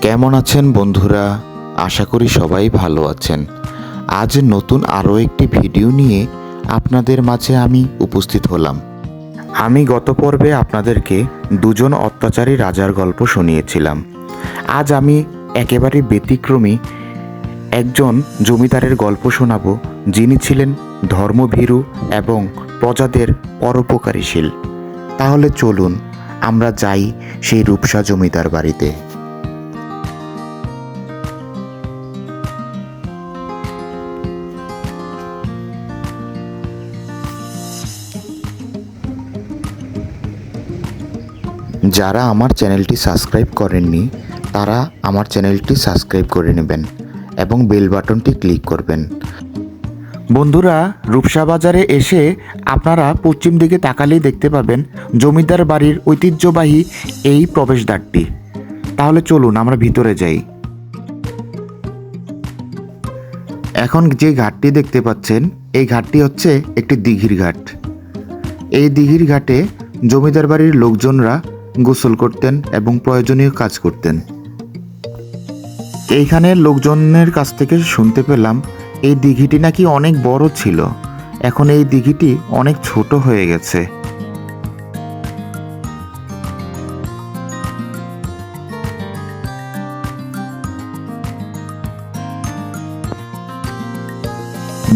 কেমন আছেন বন্ধুরা? আশা করি সবাই ভালো আছেন। আজ নতুন আরও একটি ভিডিও নিয়ে আপনাদের মাঝে আমি উপস্থিত হলাম। আমি গত পর্বে আপনাদেরকে দুজন অত্যাচারী রাজার গল্প শুনিয়েছিলাম। আজ আমি একেবারে ব্যতিক্রমী একজন জমিদারের গল্প শোনাবো, যিনি ছিলেন ধর্মভীরু এবং প্রজাদের পরোপকারীশীল। তাহলে চলুন, আমরা যাই সেই রূপসা জমিদার বাড়িতে। যারা আমার চ্যানেলটি সাবস্ক্রাইব করেননি, তারা আমার চ্যানেলটি সাবস্ক্রাইব করে নেবেন এবং বেল বাটনটি ক্লিক করবেন। বন্ধুরা, রূপসা বাজারে এসে আপনারা পশ্চিম দিকে তাকালেই দেখতে পাবেন জমিদার বাড়ির ঐতিহ্যবাহী এই প্রবেশদ্বারটি। তাহলে চলুন, আমরা ভিতরে যাই। এখন যে ঘাটটি দেখতে পাচ্ছেন, এই ঘাটটি হচ্ছে একটি দিঘির ঘাট। এই দিঘির ঘাটে জমিদার বাড়ির লোকজনরা গোসল করতেন এবং প্রয়োজনীয় কাজ করতেন। এইখানে লোকজনের কাছ থেকে শুনতে পেলাম, এই দিঘিটি নাকি অনেক বড় ছিল। এখন এই দিঘিটি অনেক ছোট হয়ে গেছে।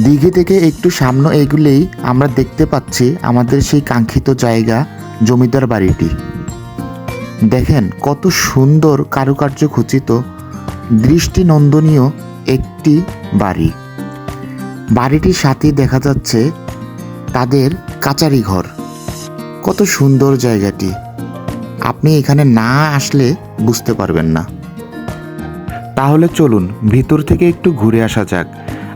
দিঘি থেকে একটু সামনে এগুলেই আমরা দেখতে পাচ্ছি আমাদের সেই কাঙ্ক্ষিত জায়গা, জমিদার বাড়িটি। দেখেন কত সুন্দর কারুকার্য খচিত, দৃষ্টিনন্দনীয় একটি বাড়ি। বাড়িটির সাথে দেখা যাচ্ছে তাদের কাচারি ঘর। কত সুন্দর জায়গাটি। আপনি এখানে না আসলে বুঝতে পারবেন না। তাহলে চলুন ভিতর থেকে একটু ঘুরে আসা যাক।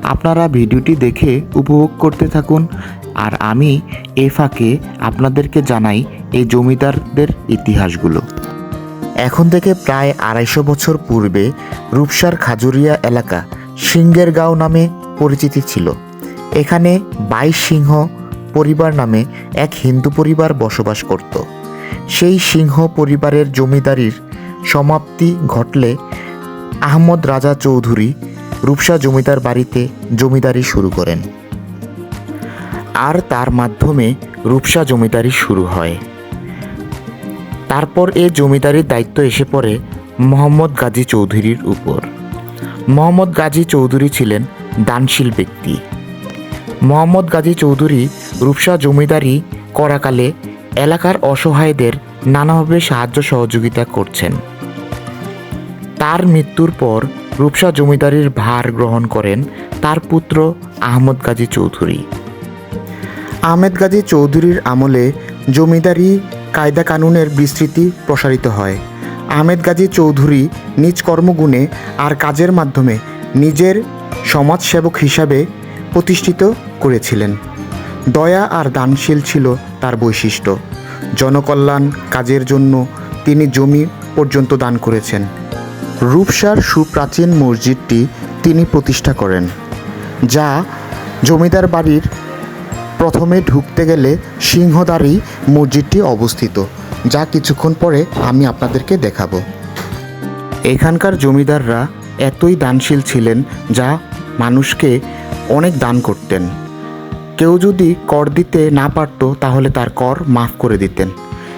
আপনারা ভিডিওটি দেখে উপভোগ করতে থাকুন। আর আমি এ ফাঁকে আপনাদেরকে জানাই এই জমিদারদের ইতিহাসগুলো। এখন থেকে প্রায় আড়াইশো বছর পূর্বে রূপসার খাজুরিয়া এলাকা সিংহের গাঁও নামে পরিচিতি ছিল। এখানে বাইশ সিংহ পরিবার নামে এক হিন্দু পরিবার বসবাস করত। সেই সিংহ পরিবারের জমিদারির সমাপ্তি ঘটলে আহমদ রাজা চৌধুরী রূপসা জমিদার বাড়িতে জমিদারি শুরু করেন। আর তার মাধ্যমে রূপসা জমিদারি শুরু হয়। তারপর এ জমিদারির দায়িত্ব এসে পড়ে মোহাম্মদ গাজী চৌধুরীর উপর। মোহাম্মদ গাজী চৌধুরী ছিলেন দানশীল ব্যক্তি। মোহাম্মদ গাজী চৌধুরী রূপসা জমিদারি করাকালে এলাকার অসহায়দের নানাভাবে সাহায্য সহযোগিতা করছেন। তার মৃত্যুর পর রূপসা জমিদারির ভার গ্রহণ করেন তার পুত্র আহমদ গাজী চৌধুরী। আহমেদ গাজী চৌধুরীর আমলে জমিদারি কায়দা কানুনের বিস্তৃতি প্রসারিত হয়। আহমেদ গাজী চৌধুরী নিজ কর্মগুণে আর কাজের মাধ্যমে নিজের সমাজসেবক হিসাবে প্রতিষ্ঠিত করেছিলেন। দয়া আর দানশীল ছিল তার বৈশিষ্ট্য। জনকল্যাণ কাজের জন্য তিনি জমি পর্যন্ত দান করেছেন। রূপসার সুপ্রাচীন মসজিদটি তিনি প্রতিষ্ঠা করেন, যা জমিদার বাড়ির প্রথমে ঢুকতে গেলে সিংহদারি মসজিদটি অবস্থিত, যা কিছুক্ষণ পরে আমি আপনাদেরকে দেখাবো। এখানকার জমিদাররা এতই দানশীল ছিলেন যা মানুষকে অনেক দান করতেন। কেউ যদি কর দিতে না পারতো, তাহলে তার কর মাফ করে দিতেন।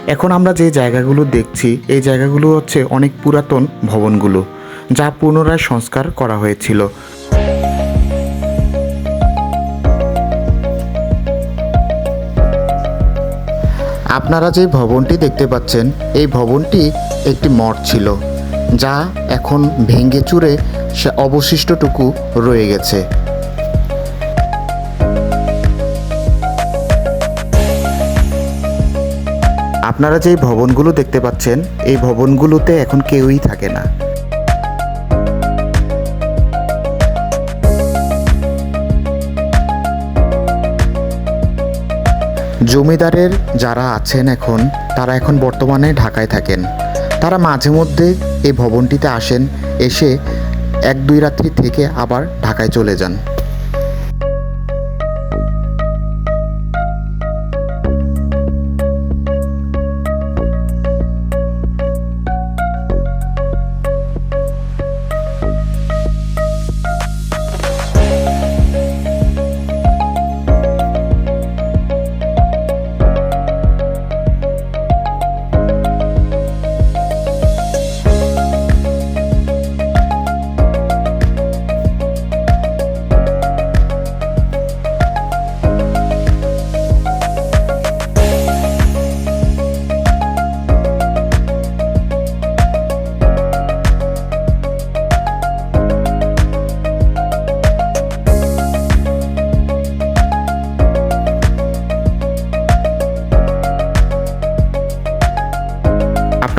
এখন আমরা যে জায়গাগুলো দেখছি, এই জায়গাগুলো হচ্ছে অনেক পুরাতন ভবনগুলো, যা পুনরায় সংস্কার করা হয়েছিল। আপনারা যে ভবনটি দেখতে পাচ্ছেন, এই ভবনটি একটি মঠ ছিল, যা এখন ভেঙে চুরে সে অবশিষ্টটুকু রয়ে গেছে। আপনারা যে ভবনগুলো দেখতে পাচ্ছেন, এই ভবনগুলোতে এখন কেউই থাকে না। জমিদারের যারা আছেন এখন, তারা এখন বর্তমানে ঢাকায় থাকেন। তারা মাঝে মধ্যে এই ভবনটিতে আসেন, এসে এক দুই রাত্রি থেকে আবার ঢাকায় চলে যান।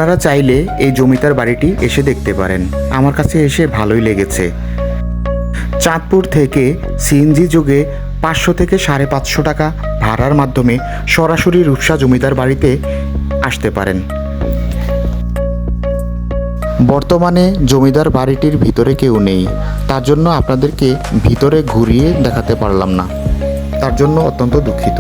আপনারা চাইলে এই জমিদার বাড়িটি এসে দেখতে পারেন। আমার কাছে এসে ভালোই লেগেছে। চাঁদপুর থেকে সিএনজি যোগে পাঁচশো থেকে সাড়ে পাঁচশো টাকা ভাড়ার মাধ্যমে সরাসরি রূপসা জমিদার বাড়িতে আসতে পারেন। বর্তমানে জমিদার বাড়িটির ভিতরে কেউ নেই। তার জন্য আপনাদেরকে ভিতরে ঘুরিয়ে দেখাতে পারলাম না। তার জন্য অত্যন্ত দুঃখিত।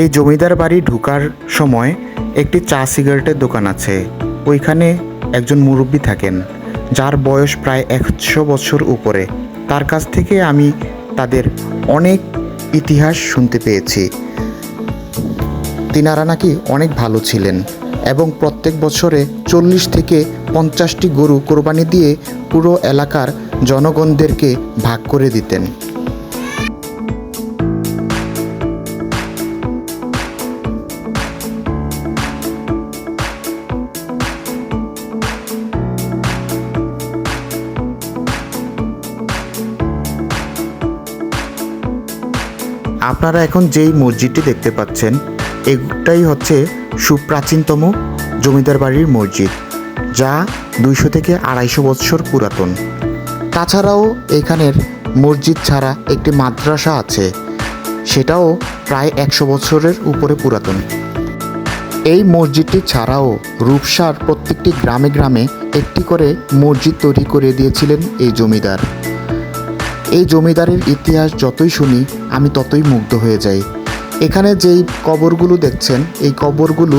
এই জমিদার বাড়ি ঢোকার সময় একটি চা সিগারেটের দোকান আছে। ওইখানে একজন মুরব্বী থাকেন, যার বয়স প্রায় একশো বছর উপরে। তার কাছ থেকে আমি তাদের অনেক ইতিহাস শুনতে পেয়েছি। তিনারা নাকি অনেক ভালো ছিলেন এবং প্রত্যেক বছরে চল্লিশ থেকে পঞ্চাশটি গরু কোরবানি দিয়ে পুরো এলাকার জনগণদেরকে ভাগ করে দিতেন। আপনারা এখন যেই মসজিদটি দেখতে পাচ্ছেন, এটাই হচ্ছে সুপ্রাচীনতম জমিদার বাড়ির মসজিদ, যা দুইশো থেকে আড়াইশো বৎসর পুরাতন। তাছাড়াও এখানের মসজিদ ছাড়া একটি মাদ্রাসা আছে, সেটাও প্রায় একশো বছরের উপরে পুরাতন। এই মসজিদটি ছাড়াও রূপসার প্রত্যেকটি গ্রামে গ্রামে একটি করে মসজিদ তৈরি করে দিয়েছিলেন এই জমিদার। এই জমিদারের ইতিহাস যতই শুনি, আমি ততই মুগ্ধ হয়ে যাই। এখানে যেই কবরগুলো দেখছেন, এই কবরগুলো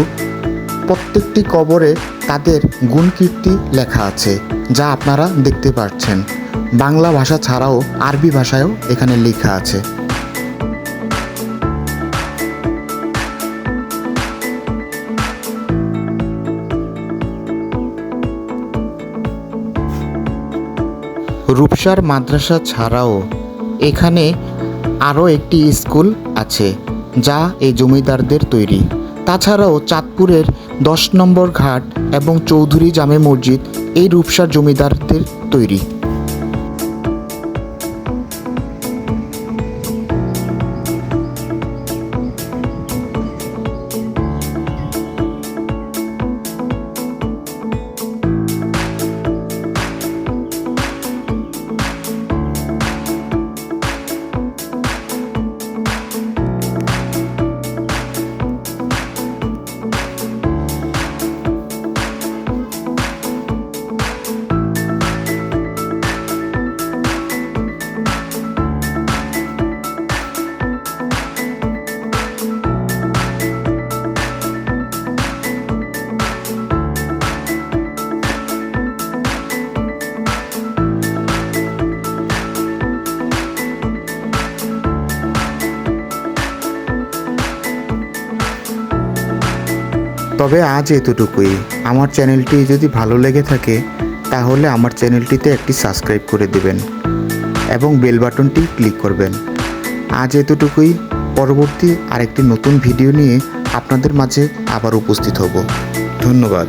প্রত্যেকটি কবরে তাদের গুণকীর্তি লেখা আছে, যা আপনারা দেখতে পাচ্ছেন বাংলা ভাষা ছাড়াও আরবি ভাষায়ও এখানে লেখা আছে। রূপসার মাদ্রাসা ছাড়াও এখানে আরও একটি স্কুল আছে, যা এই জমিদারদের তৈরি। তাছাড়াও চাঁদপুরের দশ নম্বর ঘাট এবং চৌধুরী জামে মসজিদ এই রূপসার জমিদারদের তৈরি। তবে আজ এতটুকুই। আমার চ্যানেলটি যদি ভালো লেগে থাকে, তাহলে আমার চ্যানেলটিতে একটি সাবস্ক্রাইব করে দেবেন এবং বেল বাটনটি ক্লিক করবেন। আজ এতটুকুই। পরবর্তী আরেকটি নতুন ভিডিও নিয়ে আপনাদের মাঝে আবার উপস্থিত হব। ধন্যবাদ।